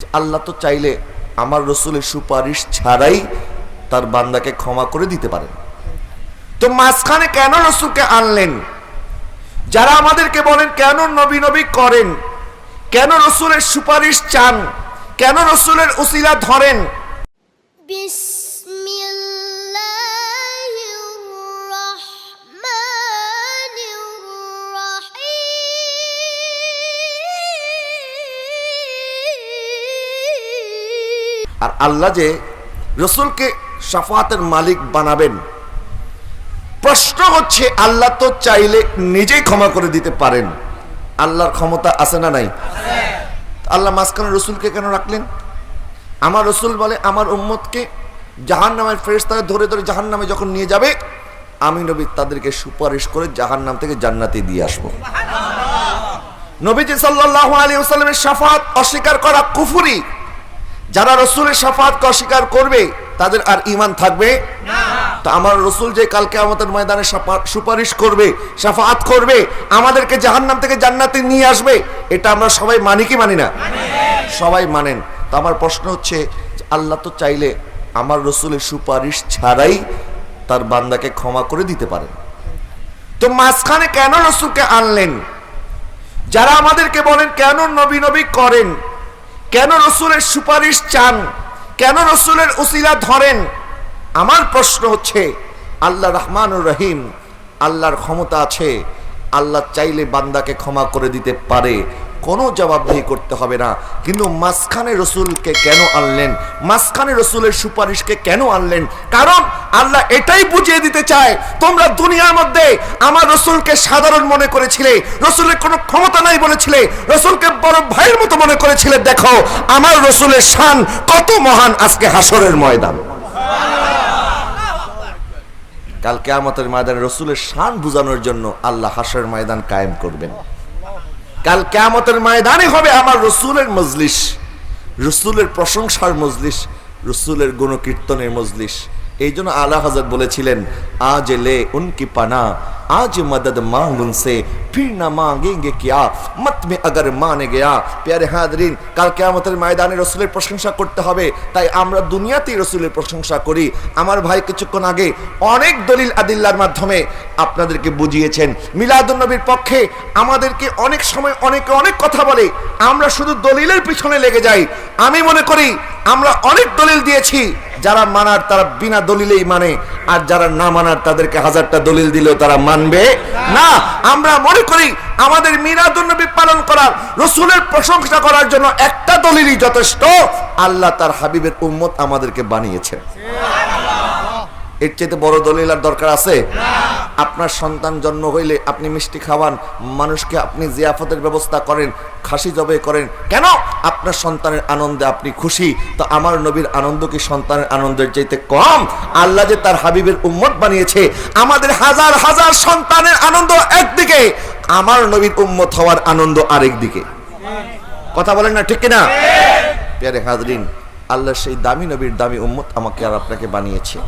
আল্লাহ তো চাইলে আমার রসুলের সুপারিশ ছাড়াই তার বান্দাকে ক্ষমা করে দিতে পারেন। তো মাঝখানে কেন রসুলকে আনলেন? যারা আমাদেরকে বলেন, কেন নবী নবী করেন? কেন রসুলের সুপারিশ চান? কেন রসুলের উসিলা ধরেন? আর আল্লাহ যে রসুলকে সাফাতের মালিক বানাবেন প্রশ্ন হচ্ছে আল্লাহ তো চাইলে নিজেই ক্ষমা করে দিতে পারেন। আল্লাহর ক্ষমতা আছে না নাই? আল্লাহ মাঝখানে রসুলকে কেন রাখলেন? আমার রসুল বলে আমার উম্মতকে জাহান নামের ফেরেস্তারা ধরে ধরে জাহান নামে যখন নিয়ে যাবে আমি নবী তাদেরকে সুপারিশ করে জাহান নাম থেকে জান্নাতে দিয়ে আসব। নবীজি সাল্লাহ আলী ওসাল্লামের সাফাত অস্বীকার করা কুফুরি। যারা রসুলের সাফাতকে অস্বীকার করবে তাদের আর ইমান থাকবে? তো আমার রসুল যে কালকে আমাদের ময়দানে সুপারিশ করবে সাফাত করবে আমাদেরকে জাহান্নাম থেকে জান্নাতে নিয়ে আসবে এটা আমরা সবাই মানি কি মানি না? সবাই মানেন। তো আমার প্রশ্ন হচ্ছে আল্লাহ তো চাইলে আমার রসুলের সুপারিশ ছাড়াই তার বান্দাকে ক্ষমা করে দিতে পারেন। তো মাঝখানে কেন রসুলকে আনলেন? যারা আমাদেরকে বলেন কেন নবী নবী করেন? কেন রসুলের সুপারিশ চান? কেন রসুলের উসিলা ধরেন? আমার প্রশ্ন হচ্ছে, আল্লাহ রহমানুর রহিম, আল্লাহর ক্ষমতা আছে, আল্লাহ চাইলে বান্দাকে ক্ষমা করে দিতে পারে, কোনো জবাবদিহি করতে হবে না। কিন্তু মাঝখানে রসুলকে কেন আনলেন? মাঝখানে রসুলের সুপারিশকে কেন আনলেন? কারণ আল্লাহ এটাই বুঝিয়ে দিতে চায়, তোমরা দুনিয়ার মধ্যে আমার রসুলকে সাধারণ মনে করেছিলে, রসুলের কোনো ক্ষমতা নাই বলেছিলে, রসুলকে বড় ভাইয়ের মনে করেছিলে, দেখো, আমার রসুলের শান কত মহান আজকে হাসরের ময়দান। কাল কেয়ামতের ময়দানে রসুলের শান বুঝানোর জন্য আল্লাহ হাসরের ময়দান কায়েম করবেন। কাল কেয়ামতের ময়দানে হবে আমার রসুলের মজলিস, রসুলের প্রশংসার মজলিস, রসুলের গুণকীর্তনের মজলিস। এই জন্য আলা হজরত বলেছিলেন আজ লে উনকি পানা আজ মদদ मांग उनसे फिर ना मांगेंगे क्या मत में अगर माने गया প্যারে হাদরিন কাল কেয়ামতের ময়দানে রসুলের প্রশংসা করতে হবে তাই আমরা দুনিয়াতেই রসুলের প্রশংসা করি আমার ভাই কিছুক্ষণ আগে অনেক দলিল আদিল্লার মাধ্যমে আপনাদেরকে বুঝিয়েছেন মিলাদুন নবীর পক্ষে আমাদেরকে অনেক সময় অনেকে অনেক কথা বলে আমরা শুধু দলিলের পিছনে লেগে যাই আমি মনে করি আমরা অনেক দলিল দিয়েছি যারা মানার তারা বিনা দলিলেই মানে আর যারা না মানার তাদেরকে হাজারটা দলিল দিলেও তারা মানবে? না, আমরা মনে করি আমাদের মিরাদুন্নবী পালন করার রসুলের প্রশংসা করার জন্য একটা দলিলই যথেষ্ট। আল্লাহ তার হাবিবের উম্মত আমাদেরকে বানিয়েছেন এর চাইতে বড় দলিল আর দরকার আছে? আপনার সন্তান জন্ম হইলে আপনি মিষ্টি খাওয়ান মানুষকে আপনি জিয়াফতের ব্যবস্থা করেন খাসি জবে করেন। কেন? আপনার সন্তানের আনন্দে আপনি খুশি। তো আমার নবীর আনন্দ কি সন্তানের আনন্দের চাইতে কম? আল্লাহ যে তার হাবিবের উম্মত বানিয়েছে আমাদের হাজার হাজার সন্তানের আনন্দ একদিকে আমার নবীর উম্মত হওয়ার আনন্দ আরেক দিকে কথা বলেন না ঠিক কিনা? পেয়ারে হাজরিন আল্লাহ সেই দামি নবীর দামি উম্মত আমাকে আর আপনাকে বানিয়েছে।